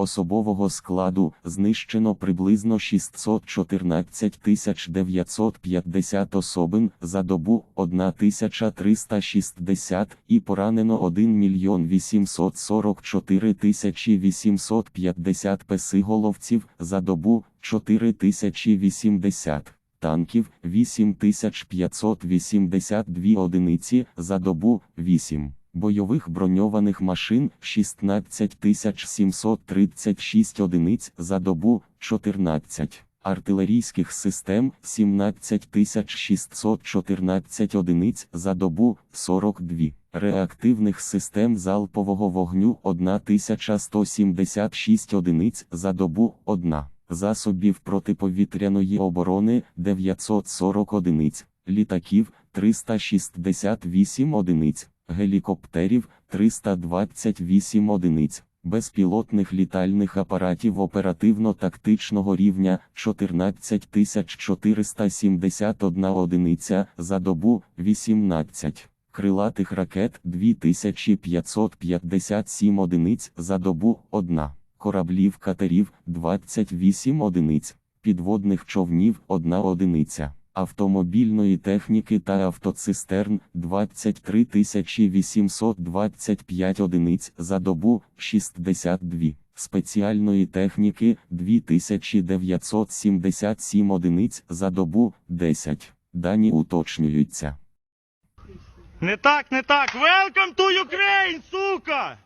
Особового складу знищено приблизно 614 950 особин за добу 1360 і поранено 1 мільйон 844 850 песиголовців за добу 4080 танків 8582 одиниці за добу 8. Бойових броньованих машин 16736 одиниць за добу 14. Артилерійських систем 17614 одиниць за добу 42. Реактивних систем залпового вогню 1176 одиниць за добу 1. Засобів протиповітряної оборони 940 одиниць, літаків 368 одиниць гелікоптерів 328 одиниць, безпілотних літальних апаратів оперативно-тактичного рівня 14471 одиниця за добу 18. Крилатих ракет 2557 одиниць за добу 1. Кораблів катерів 28 одиниць, підводних човнів 1 одиниця автомобільної техніки та автоцистерн 23 825 одиниць за добу 62, спеціальної техніки 2977 одиниць за добу 10. Дані уточнюються. Не так, не так. Welcome to Ukraine, сука!